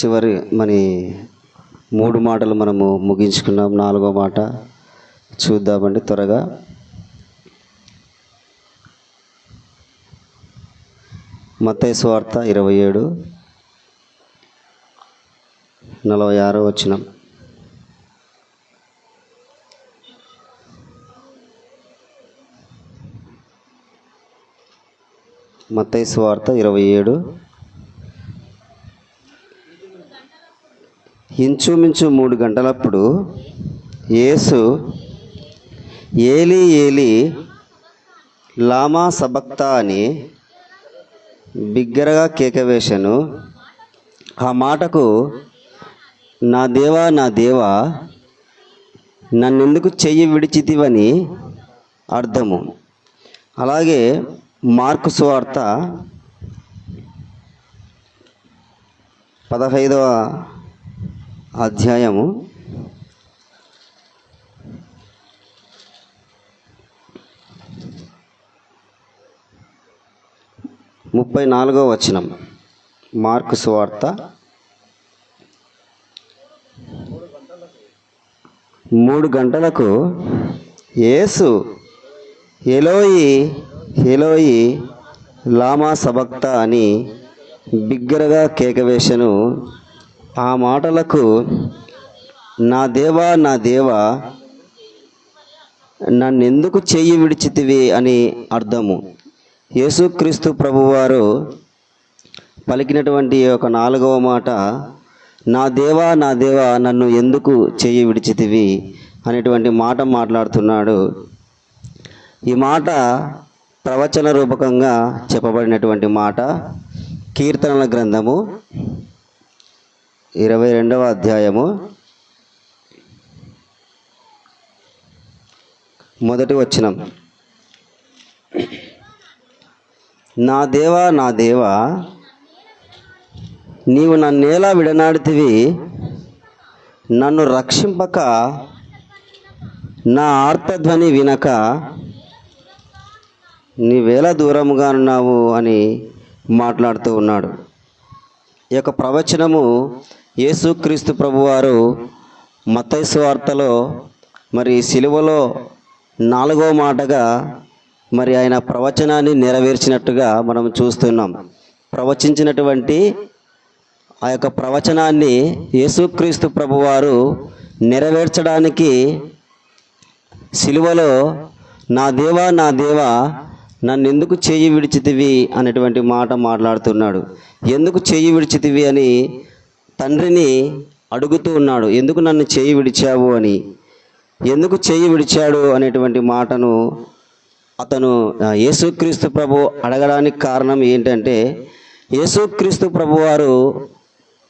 చివరి మరి మూడు మాటలు మనము ముగించుకున్నాం. నాలుగో మాట చూద్దామండి త్వరగా. మత్తయి స్వార్త ఇరవై ఏడు నలభై ఆరో వచ్చినాం మత్తయి స్వార్త ఇరవై ఏడు ఇంచుమించు మూడు గంటలప్పుడు యేసు ఏలి ఏలి లామా సబక్తా అని బిగ్గరగా కేక వేశాను. ఆ మాటకు నా దేవా నా దేవా నన్నెందుకు చెయ్యి విడిచితివని అర్థము. అలాగే మార్కు సువార్త పదహైదవ అధ్యాయము ముప్పై నాలుగో వచనం. మార్కు సువార్త మూడు గంటలకు యేసు ఎలోయి ఎలోయి లామా సబక్త అని బిగ్గరగా కేకవేశను ఆ మాటలకు నా దేవా నా దేవా నన్నెందుకు చెయ్యి విడిచితివి? అని అర్థము. యేసుక్రీస్తు ప్రభువారు పలికినటువంటి ఒక నాలుగవ మాట నా దేవా నా దేవా నన్ను ఎందుకు చెయ్యి విడిచితివి? అనేటువంటి మాట మాట్లాడుతున్నాడు. ఈ మాట ప్రవచన రూపకంగా చెప్పబడినటువంటి మాట కీర్తనల గ్రంథము ఇరవై రెండవ అధ్యాయము. మొదటి వచనం. నా దేవా నా దేవా నీవు నన్నేలా విడనాడితివి? నన్ను రక్షింపక నా ఆర్తధ్వని వినక నీవేలా దూరముగా ఉన్నావు అని మాట్లాడుతూ ఉన్నాడు. ఈ యొక్క ప్రవచనము యేసుక్రీస్తు ప్రభువారు మతైసు వార్తలో మరి సిలువలో నాలుగో మాటగా మరి ఆయన ప్రవచనాన్ని నెరవేర్చినట్టుగా మనం చూస్తున్నాం. ప్రవచించినటువంటి ఆ యొక్క ప్రవచనాన్ని యేసుక్రీస్తు ప్రభువారు నెరవేర్చడానికి సిలువలో నా దేవా నా దేవా నన్ను ఎందుకు చేయి విడిచితివి? అనేటువంటి మాట మాట్లాడుతున్నాడు. ఎందుకు చేయి విడిచితివి అని తండ్రిని అడుగుతూ ఉన్నాడు ఎందుకు నన్ను చేయి విడిచావు? అని. ఎందుకు చేయి విడిచాడు? అనేటువంటి మాటను అతను యేసుక్రీస్తు ప్రభు అడగడానికి కారణం ఏంటంటే యేసుక్రీస్తు ప్రభు వారు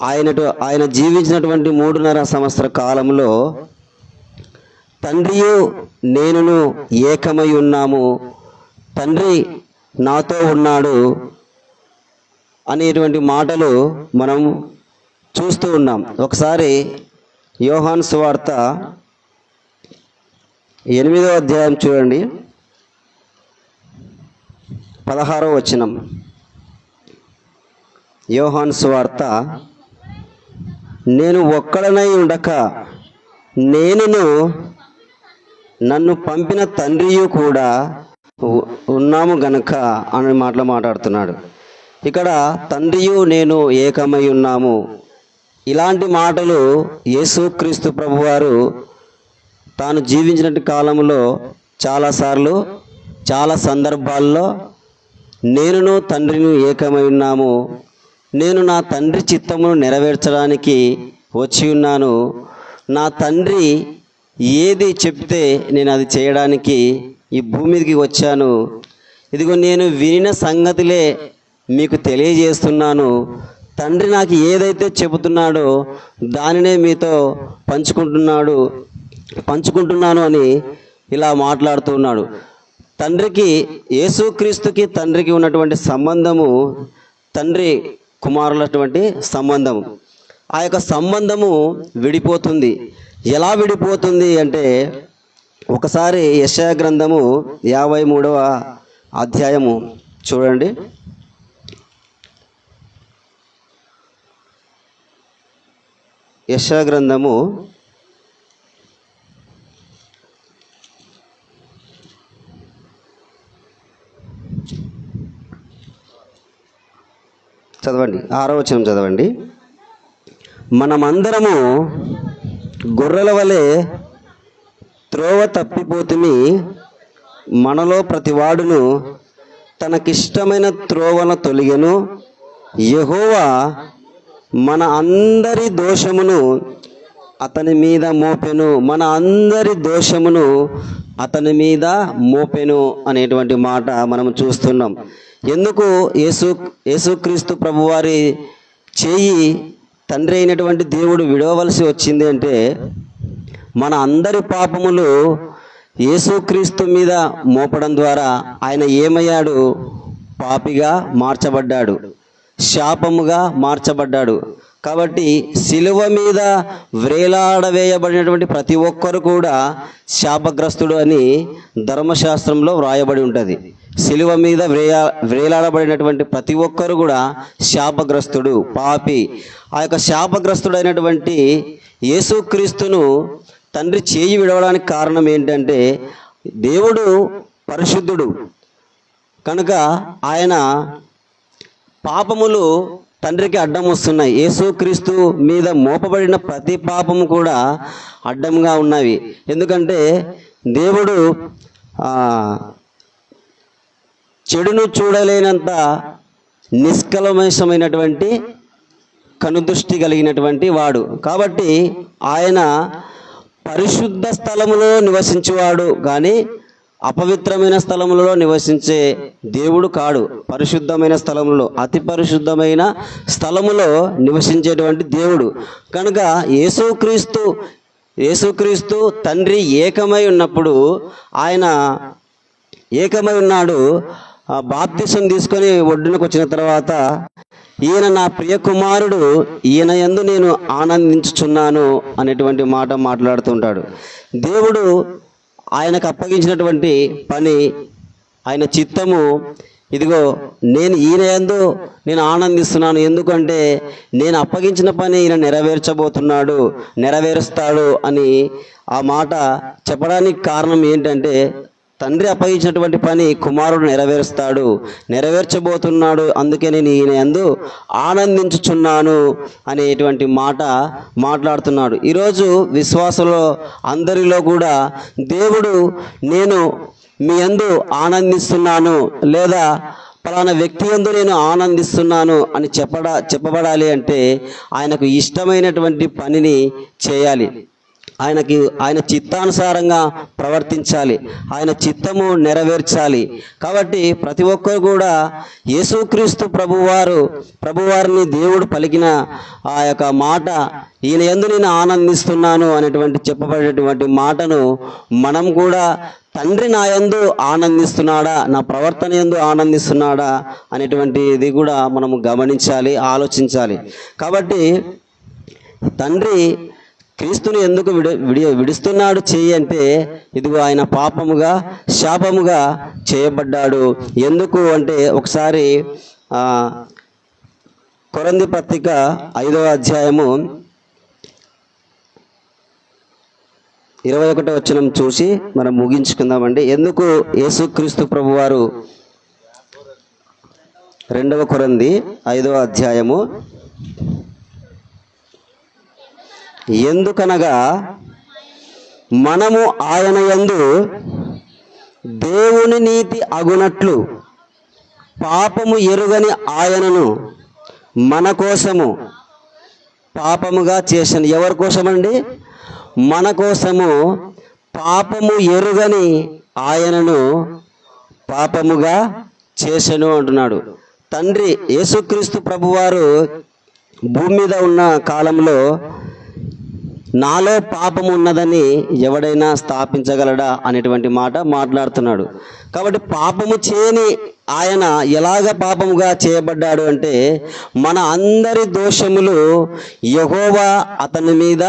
ఆయన ఆయన జీవించినటువంటి మూడున్నర సంవత్సర కాలంలో తండ్రియు నేనును ఏకమై ఉన్నాము తండ్రి నాతో ఉన్నాడు అనేటువంటి మాటలు మనం చూస్తూ ఉన్నాం. ఒకసారి యోహాన్ సువార్త ఎనిమిదో అధ్యాయం చూడండి. పదహారో వచనం. యోహాన్ సువార్త నేను ఒక్కడనై ఉండక నేనును నన్ను పంపిన తండ్రియు కూడా ఉన్నాము గనక అనే మాటలు మాట్లాడుతున్నాడు. ఇక్కడ తండ్రియు నేను ఏకమై ఉన్నాము. ఇలాంటి మాటలు యేసుక్రీస్తు ప్రభువారు తాను జీవించిన కాలంలో చాలాసార్లు చాలా సందర్భాల్లో నేనును తండ్రిని ఏకమై ఉన్నాము. నేను నా తండ్రి చిత్తమును నెరవేర్చడానికి వచ్చి ఉన్నాను. నా తండ్రి ఏది చెప్తే నేను అది చేయడానికి ఈ భూమి మీదకి వచ్చాను. ఇదిగో నేను వినిన సంగతిలే మీకు తెలియజేస్తున్నాను. తండ్రి నాకు ఏదైతే చెబుతున్నాడో దానినే మీతో పంచుకుంటున్నాడు పంచుకుంటున్నాను అని ఇలా మాట్లాడుతూ ఉన్నాడు. తండ్రికి యేసుక్రీస్తుకి తండ్రికి ఉన్నటువంటి సంబంధము తండ్రి కుమారులటువంటి సంబంధము. ఆ యొక్క సంబంధము విడిపోతుంది. ఎలా విడిపోతుంది అంటే ఒకసారి యశయ గ్రంథము యాభై మూడవ అధ్యాయము చూడండి. యశాగ్రంథము చదవండి ఆరో వచనం చదవండి. మనమందరము గొర్రెల వలె త్రోవ తప్పిపోతుమి మనలో ప్రతివాడును తనకిష్టమైన త్రోవన తొలిగెను. యహోవా మన అందరి దోషమును అతని మీద మోపెను. మన అందరి దోషమును అతని మీద మోపెను అనేటువంటి మాట మనం చూస్తున్నాం. ఎందుకు? యేసు యేసుక్రీస్తు ప్రభువారి చేయి తండ్రి అయినటువంటి దేవుడు విడవలసి వచ్చింది అంటే మన అందరి పాపములు యేసుక్రీస్తు మీద మోపడం ద్వారా ఆయన ఏమయ్యాడు? పాపిగా మార్చబడ్డాడు. శాపముగా మార్చబడ్డాడు. కాబట్టి శిలువ మీద వ్రేలాడవేయబడినటువంటి ప్రతి ఒక్కరు కూడా శాపగ్రస్తుడు అని ధర్మశాస్త్రంలో వ్రాయబడి ఉంటుంది. శిలువ మీద వ్రేయా వ్రేలాడబడినటువంటి ప్రతి ఒక్కరు కూడా శాపగ్రస్తుడు పాపి. ఆ యొక్క శాపగ్రస్తుడైనటువంటి యేసుక్రీస్తును తండ్రి చేయి విడవడానికి కారణం ఏంటంటే దేవుడు పరిశుద్ధుడు. కనుక ఆయన పాపములు తండ్రికి అడ్డం వస్తున్నాయి. యేసుక్రీస్తు మీద మోపబడిన ప్రతి పాపము కూడా అడ్డంగా ఉన్నవి. ఎందుకంటే దేవుడు చెడును చూడలేనంత నిష్కలమేషమైనటువంటి కనుదృష్టి కలిగినటువంటి వాడు. కాబట్టి ఆయన పరిశుద్ధ స్థలములో నివసించేవాడు. కానీ అపవిత్రమైన స్థలములలో నివసించే దేవుడు కాడు. పరిశుద్ధమైన స్థలములో అతి పరిశుద్ధమైన స్థలములో నివసించేటువంటి దేవుడు. కనుక యేసుక్రీస్తు యేసుక్రీస్తు తండ్రి ఏకమై ఉన్నప్పుడు ఆయన ఏకమై ఉన్నాడు. ఆ బాప్తిసం తీసుకొని ఒడ్డునకు వచ్చిన తర్వాత ఈయన నా ప్రియ కుమారుడు ఈయన యందు నేను ఆనందించుచున్నాను అనేటువంటి మాట మాట్లాడుతుంటాడు దేవుడు ఆయనకు అప్పగించినటువంటి పని ఆయన చిత్తము ఇదిగో నేను ఈయన ఎందు నేను ఆనందిస్తున్నాను. ఎందుకంటే నేను అప్పగించిన పని ఈయన నెరవేర్చబోతున్నాడు నెరవేరుస్తాడు అని ఆ మాట చెప్పడానికి కారణం ఏంటంటే తండ్రి అప్పగించినటువంటి పని కుమారుడు నెరవేరుస్తాడు నెరవేర్చబోతున్నాడు అందుకే నేను ఈయన ఎందు ఆనందించుచున్నాను అనేటువంటి మాట మాట్లాడుతున్నాడు. ఈరోజు విశ్వాసంలో అందరిలో కూడా దేవుడు నేను మీ యందు ఆనందిస్తున్నాను లేదా పలానా వ్యక్తి యందు నేను ఆనందిస్తున్నాను అని చెప్పడా చెప్పబడాలి అంటే ఆయనకు ఇష్టమైనటువంటి పనిని చేయాలి. ఆయనకి ఆయన చిత్తానుసారంగా ప్రవర్తించాలి. ఆయన చిత్తము నెరవేర్చాలి. కాబట్టి ప్రతి ఒక్కరు కూడా యేసుక్రీస్తు ప్రభువారు ప్రభువారిని దేవుడు పలికిన ఆ యొక్క మాట ఈయన ఎందు నేను ఆనందిస్తున్నాను అనేటువంటి చెప్పబడేటువంటి మాటను మనం కూడా తండ్రి నా యందు ఆనందిస్తున్నాడా నా ప్రవర్తన ఎందు ఆనందిస్తున్నాడా అనేటువంటిది కూడా మనము గమనించాలి ఆలోచించాలి. కాబట్టి తండ్రి క్రీస్తుని ఎందుకు విడి విడి విడుస్తున్నాడు చెయ్యి అంటే ఇదిగో ఆయన పాపముగా శాపముగా చేయబడ్డాడు. ఎందుకు అంటే ఒకసారి కొరంది పత్రిక ఐదవ అధ్యాయము ఇరవై ఒకటో వచ్చనం చూసి మనం ముగించుకుందామండి. ఎందుకు యేసుక్రీస్తు ప్రభువారు? రెండవ కొరంది ఐదవ అధ్యాయము ఎందుకనగా మనము ఆయన యందు దేవుని నీతి అగునట్లు పాపము ఎరుగని ఆయనను మన కోసము పాపముగా చేసిన ఎవరి కోసమండి? మన కోసము పాపము ఎరుగని ఆయనను పాపముగా చేసెను అంటున్నాడు. తండ్రి యేసుక్రీస్తు ప్రభువారు భూమి మీద ఉన్న కాలంలో నాలో పాపం ఉన్నదని ఎవడైనా స్థాపించగలడా అనేటువంటి మాట మాట్లాడుతున్నాడు. కాబట్టి పాపము చేయని ఆయన ఎలాగ పాపముగా చేయబడ్డాడు అంటే మన అందరి దోషములు యహోవా అతని మీద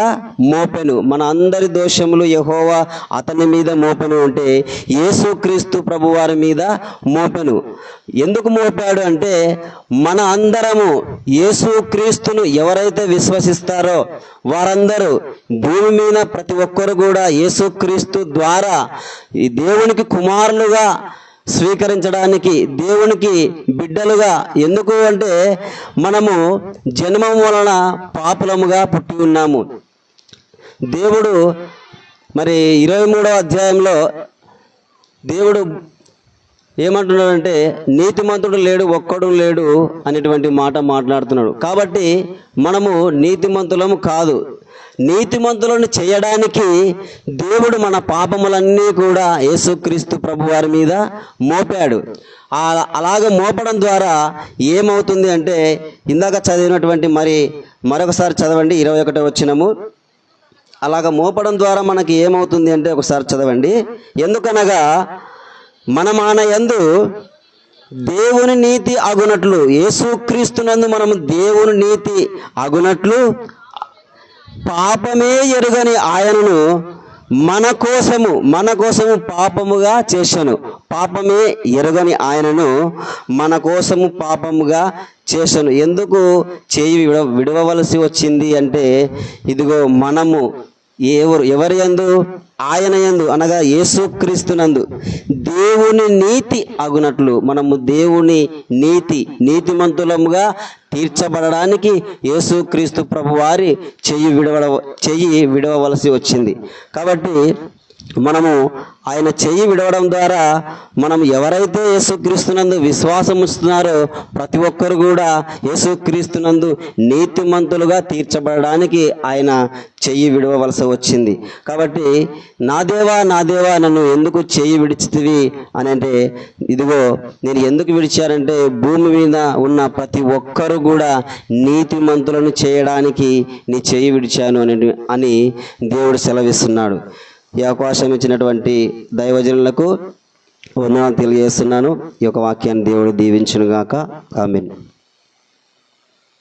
మోపెను. మన అందరి దోషములు యహోవా అతని మీద మోపెను అంటే యేసుక్రీస్తు ప్రభు వారి మీద మోపెను. ఎందుకు మోపాడు అంటే మన అందరము యేసుక్రీస్తును ఎవరైతే విశ్వసిస్తారో వారందరూ భూమి మీద ప్రతి ఒక్కరు కూడా యేసుక్రీస్తు ద్వారా ఈ దేవునికి కుమారులుగా స్వీకరించడానికి దేవునికి బిడ్డలుగా ఎందుకు అంటే మనము జన్మం వలన పాపులముగా పుట్టి ఉన్నాము. దేవుడు మరి ఇరవై మూడవ అధ్యాయంలో దేవుడు ఏమంటున్నాడంటే నీతిమంతుడు లేడు ఒక్కడు లేడు అనేటువంటి మాట మాట్లాడుతున్నాడు. కాబట్టి మనము నీతిమంతులము కాదు. నీతిమంతులను చేయడానికి దేవుడు మన పాపములన్నీ కూడా యేసుక్రీస్తు ప్రభు వారి మీద మోపాడు. అలాగ మోపడం ద్వారా ఏమవుతుంది అంటే ఇందాక చదివినటువంటి మరి మరొకసారి చదవండి ఇరవై ఒకటో వచ్చినము అలాగ మోపడం ద్వారా మనకి ఏమవుతుంది అంటే ఒకసారి చదవండి. ఎందుకనగా మన మాన దేవుని నీతి అగునట్లు యేసుక్రీస్తునందు మనము దేవుని నీతి అగునట్లు పాపమే ఎరుగని ఆయనను మన కోసము మన కోసము పాపముగా చేశాను. పాపమే ఎరుగని ఆయనను మన కోసము పాపముగా చేశాను. ఎందుకు చేయి విడ విడవలసి వచ్చింది అంటే ఇదిగో మనము ఎవరు ఎవరి ఎందు ఆయన యందు అనగా యేసుక్రీస్తునందు దేవుని నీతి అగునట్లు మనము దేవుని నీతి నీతిమంతులముగా తీర్చబడడానికి యేసుక్రీస్తు ప్రభువారి చెయ్యి విడవ చెయ్యి విడవవలసి వచ్చింది. కాబట్టి మనము ఆయన చెయ్యి విడవడం ద్వారా మనం ఎవరైతే యేసుక్రీస్తునందు విశ్వాసం ఉంచుతున్నారో ప్రతి ఒక్కరు కూడా యేసుక్రీస్తునందు నీతిమంతులుగా తీర్చబడడానికి ఆయన చెయ్యి విడవవలసి వచ్చింది. కాబట్టి నా దేవా నా దేవా నన్ను ఎందుకు చెయ్యి విడిచితివి అని అంటే ఇదిగో నేను ఎందుకు విడిచానంటే భూమి మీద ఉన్న ప్రతి ఒక్కరు కూడా నీతిమంతులను చేయడానికి నీ చెయ్యి విడిచాను అని అని దేవుడు సెలవిస్తున్నాడు. ఈ అవకాశం ఇచ్చినటువంటి దైవజనులకు వందనాలు తెలియజేస్తున్నాను. ఈ యొక్క వాక్యాన్ని దేవుడు దీవించునుగాక. ఆమెను.